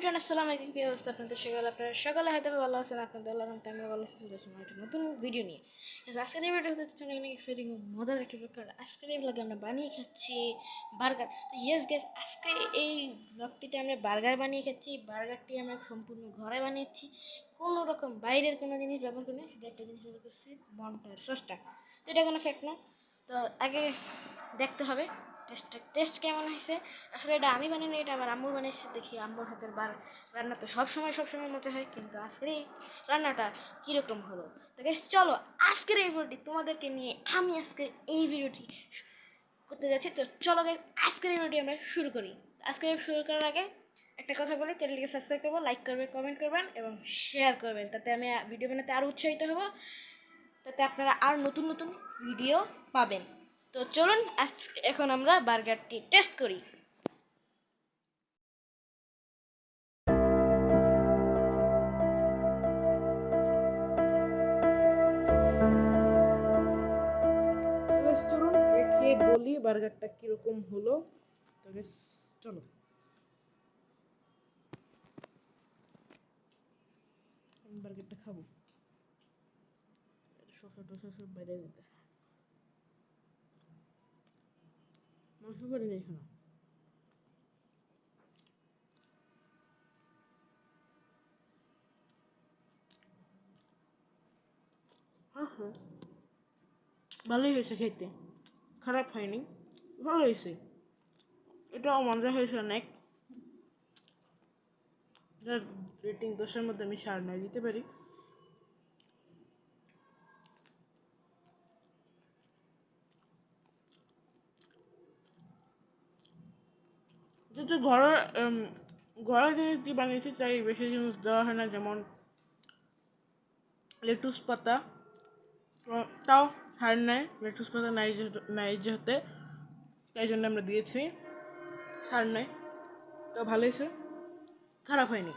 Friend আসসালামু আলাইকুম, কি অবস্থা আপনাদের সকালে? আপনারা সকালে হয়তো ভালো আছেন, আপনাদের আল্লাহ রহমতে আমরা ভালো আছি আসলাম একটা নতুন ভিডিও নিয়ে। আজকের এই ভিডিও হচ্ছে অনেক এক্সাইটিং মজার একটা ব্লগ আজকের এই ব্লগে আমরা বানিয়ে খাচ্ছি বার্গার তো ইয়েস গ্যাস আজকে এই ব্লগটিতে আমরা বার্গার বানিয়ে খাচ্ছি। বার্গারটি আমরা সম্পূর্ণ ঘরে বানিয়েছি। কোনো রকম বাইরের কোনো জিনিস ব্যবহার করি না শুধু একটা জিনিস ব্যবহার করছি, মন্টার সসটা। তো এটা কোনো ফ্যাক্ট না। তো আগে দেখতে হবে। টেস্টটা টেস্ট কেমন হয়েছে? আসলে এটা আমি বানাইনি এটা আমার আম্মু বানিয়েছে দেখি আম্মুর হাতের বার রান্না তো সব সময় সব সময় মতো হয় কিন্তু আজকের এই রান্নাটা কীরকম হলো? তো চলো আজকের এই ভিডিওটি তোমাদেরকে নিয়ে আমি আজকের এই ভিডিওটি করতে যাচ্ছি। তো চলো guys, আজকের এই ভিডিওটি আমরা শুরু করি। আজকের শুরু করার আগে একটা কথা বলি চ্যানেলটিকে সাবস্ক্রাইব করব লাইক করবেন কমেন্ট করবেন এবং শেয়ার করবেন তাতে আমি ভিডিও বানাতে আরও উৎসাহিত হব। তাতে আপনারা আর নতুন নতুন ভিডিও পাবেন। তো চলুন এখন আমরা বার্গারটি টেস্ট করি। চলুন খেয়ে বলি বার্গারটা কীরকম হলো। তো বেশ চলো। বার্গারটা খাব। শসা টসা সব বাইরে দিতে মাংস করি না এখানে ভালোই হয়েছে খেতে। খারাপ হয়নি। ভালো হয়েছে। এটাও মজা হয়েছে অনেক। রেটিং দশের মধ্যে আমি সার নয় দিতে পারি। যেহেতু ঘরোয়া উম, ঘরে জিনিস দিয়ে বানিয়েছি তাই বেশি জিনিস দেওয়া হয় না যেমন লেটুস পাতা। তাও হার নেয় লেটুস পাতা নাই নাই যেহেতু তাই জন্য আমরা দিয়েছি। সার নাই। তো ভালো হয়েছে। খারাপ হয়নি।